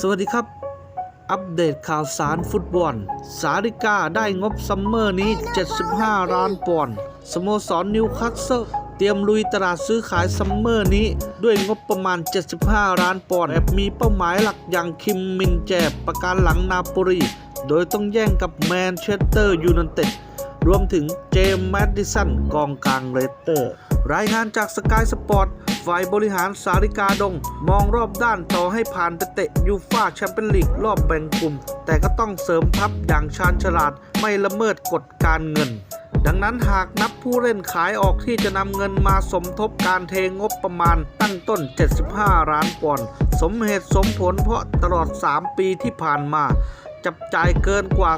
สวัสดีครับ อัปเดตข่าวสารฟุตบอล สาริกาได้งบซัมเมอร์นี้ 75 ล้านปอนด์สโมสรนิวคาสเซิลเตรียมลุยตลาดซื้อขายซัมเมอร์นี้ ด้วยงบประมาณ 75 ล้านปอนด์แอบมีเป้าหมายหลักอย่างคิมมินแจบประการหลังนาโปลีโดยต้องแย่งกับแมนเชสเตอร์ยูไนเต็ดรวมถึงเจมส์แมดดิสันกองกลางเลสเตอร์ รายงานจากสกายสปอร์ต ฝ่ายบริหารสาริกาดง มองรอบด้านต่อให้ผ่านไปเตะยูฟ่าแชมเปี้ยนลีกรอบแบ่งกลุ่ม แต่ก็ต้องเสริมทัพอย่างชาญฉลาดไม่ละเมิดกฎการเงิน ดังนั้นหากนับผู้เล่นขายออกที่จะนำเงินมาสมทบการเทงบประมาณตั้งต้น 75 ล้านปอนด์สมเหตุสมผลเพราะตลอด 3 ปีที่ผ่านมาจับจ่ายเกินกว่า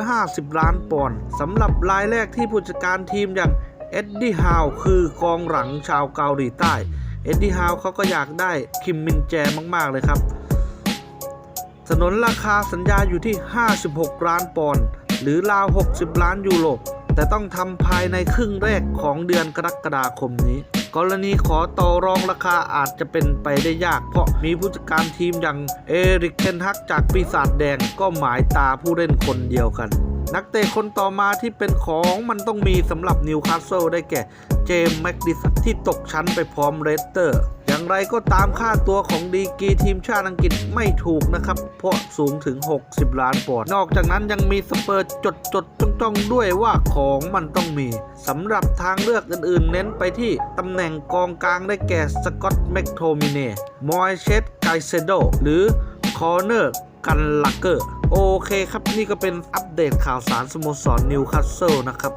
250 ล้านปอนด์สำหรับรายแรกที่ผู้จัดการทีมอย่างเอ็ดดี้ฮาวคือกองหลังชาวเกาหลีใต้ เอ็ดดี้ฮาวเขาก็อยากได้คิมมินแจมากๆเลยครับ สนนราคาสัญญาอยู่ที่ 56 ล้านปอนด์หรือราว 60 ล้านยูโร แต่ต้องทำภายในครึ่งแรกของเดือนกรกฎาคมนี้ กรณีขอต่อรองราคาอาจจะเป็นไปได้ยาก เพราะมีผู้จัดการทีมอย่างเอริกเทนฮักจากปีศาจแดงก็หมายตาผู้เล่นคนเดียวกัน นักเตะคนต่อมาที่เป็นของมันต้องมีสำหรับนิวคาสเซิลได้แก่เจมส์แม็กดิสันที่ตกชั้นไปพร้อมเรสเตอร์ อย่างไรก็ตามค่าตัวของดีกีทีมชาติอังกฤษไม่ถูกนะครับ เพราะสูงถึง 60 ล้านปอนด์นอกจากนั้นยังมีสเปอร์จดจดจ้องจ้องด้วยว่าของมันต้องมีสำหรับทางเลือกอื่นๆ เน้นไปที่ตำแหน่งกองกลางได้แก่สกอตแมคโทมิเน่มอยเชสไกเซโดหรือคอร์เนอร์ กันลักเกอร์ โอเคครับ นี่ก็เป็นอัปเดตข่าวสารสโมสรนิวคาสเซิลนะครับ